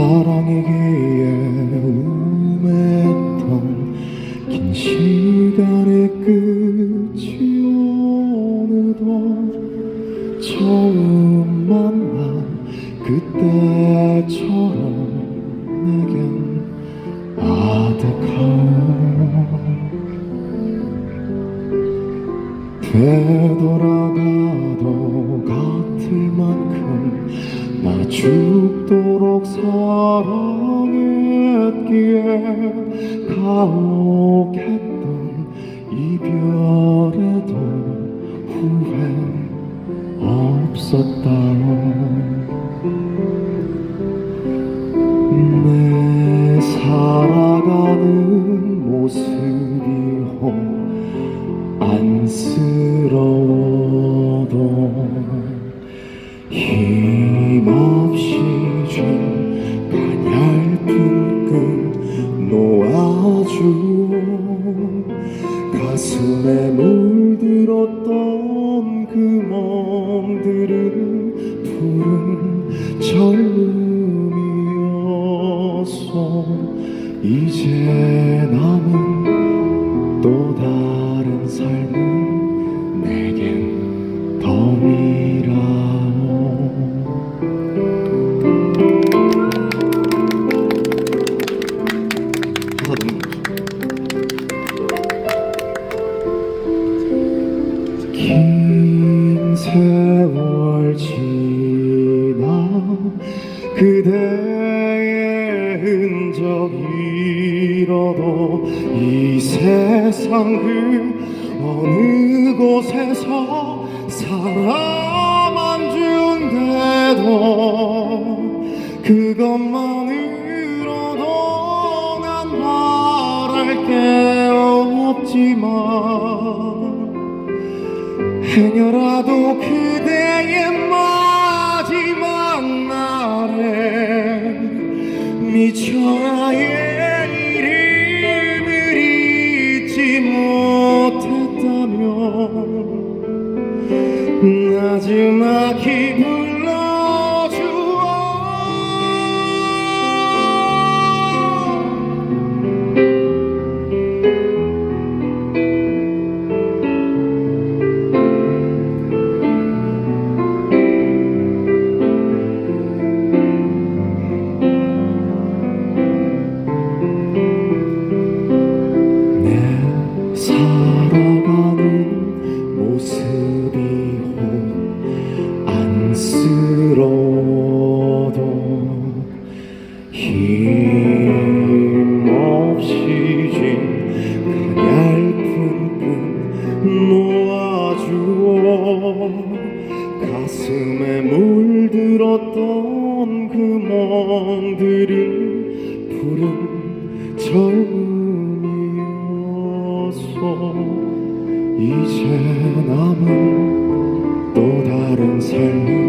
사랑이기에 우매했던 긴 시간의 끝이 어느덧 처음 만난 그때처럼 내겐 아득한 되돌아가도 같을 만큼 나 죽도록 사랑했기에 가혹했던 이별에도 후회 없었다 내 살아가는 모습이 호 안쓰러워도 힘없이 준 가냘픈 끈 놓아주어 가슴에 물들었던 그 멍들은 푸른 젊음이었어 이제 남은 지나 그대의 흔적 잃어도 이 세상 그 어느 곳에서 사람 안 준대도 그것만으로도 난 바랄 게 없지만 행여라도 그대의 미쳐 나의 이름을 잊지 못했다면 나지막히 불 힘없이 쥔 가냘픈 끈 놓아주어 가슴에 물들었던 그 멍들은 푸른 젊음이었어 이제 남은 또 다른 삶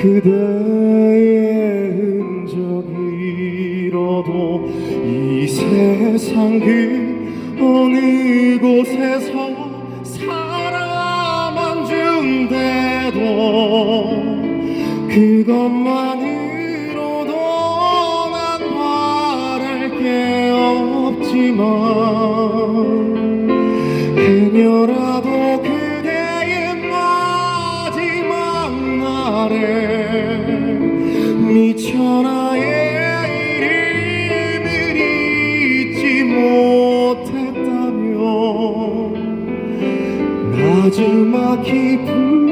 그대의 흔적 잃어도 이 세상 그 어느 곳에서 사람 안 준대도 그것만으로도 난 바랄 게 없지만 그녀라도 못했다면 나지막히 불